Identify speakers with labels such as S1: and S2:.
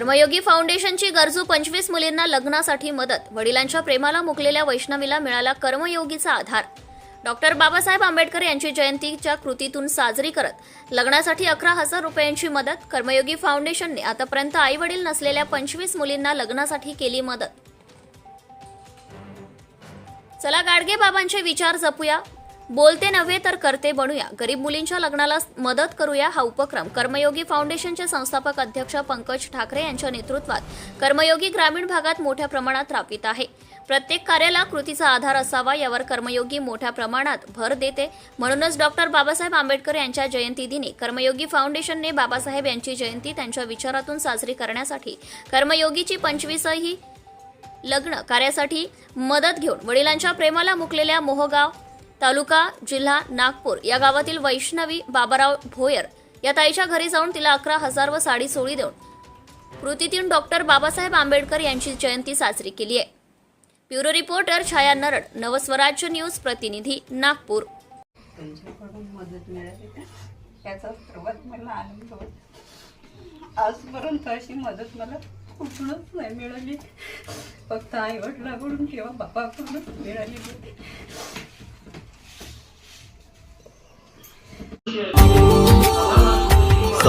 S1: कर्मयोगी फाउंडेशनची गरजू पंचवीस मुलींना लग्नासाठी मदत. वडिलांच्या प्रेमाला मुकलेल्या वैष्णवीला मिळाला कर्मयोगीचा आधार. डॉक्टर बाबासाहेब आंबेडकर यांची जयंतीच्या कृतीतून साजरी करत लग्नासाठी अकरा हजार रुपयांची मदत. कर्मयोगी फाउंडेशनने आतापर्यंत आई वडील नसलेल्या पंचवीस मुलींना लग्नासाठी केली मदत. चला गाडगे बाबांचे विचार जपूया. बोलते नव्हे तर करते बनूया. गरीब मुलींच्या लग्नाला मदत करूया हा उपक्रम. कर्मयोगी फाउंडेशनचे संस्थापक अध्यक्ष पंकज ठाकरे यांच्या नेतृत्वात कर्मयोगी ग्रामीण भागात मोठ्या प्रमाणात राबवित आहे. प्रत्येक कार्याला कृतीचा आधार असावा यावर कर्मयोगी मोठ्या प्रमाणात भर देते. म्हणूनच डॉक्टर बाबासाहेब आंबेडकर यांच्या जयंतीदिनी कर्मयोगी फाउंडेशनने बाबासाहेब यांची जयंती त्यांच्या विचारातून साजरी करण्यासाठी कर्मयोगीची पंचवीसही लग्न कार्यासाठी मदत घेऊन वडिलांच्या प्रेमाला मुकलेल्या मोहगाव तालुका जिल्हा नागपूर या गावातील वैष्णवी बाबाराव भोयर या ताईच्या घरी जाऊन तिला अकरा हजार व साडी सोळी देऊन कृतीतून डॉक्टर बाबासाहेब आंबेडकर यांची जयंती साजरी केली आहे. Bureau reporter Chhaya Narad Navswarajya news प्रतिनिधी नागपूर.
S2: तुमच्याकडून मदत मिळाली का? सर्वात मला आनंद होतो. आजपर्यंत अशी मदत मला कुठूनच नाही मिळाली. फक्त आई वडिलाकडून किंवा बाबाकडूनच मिळाली होती.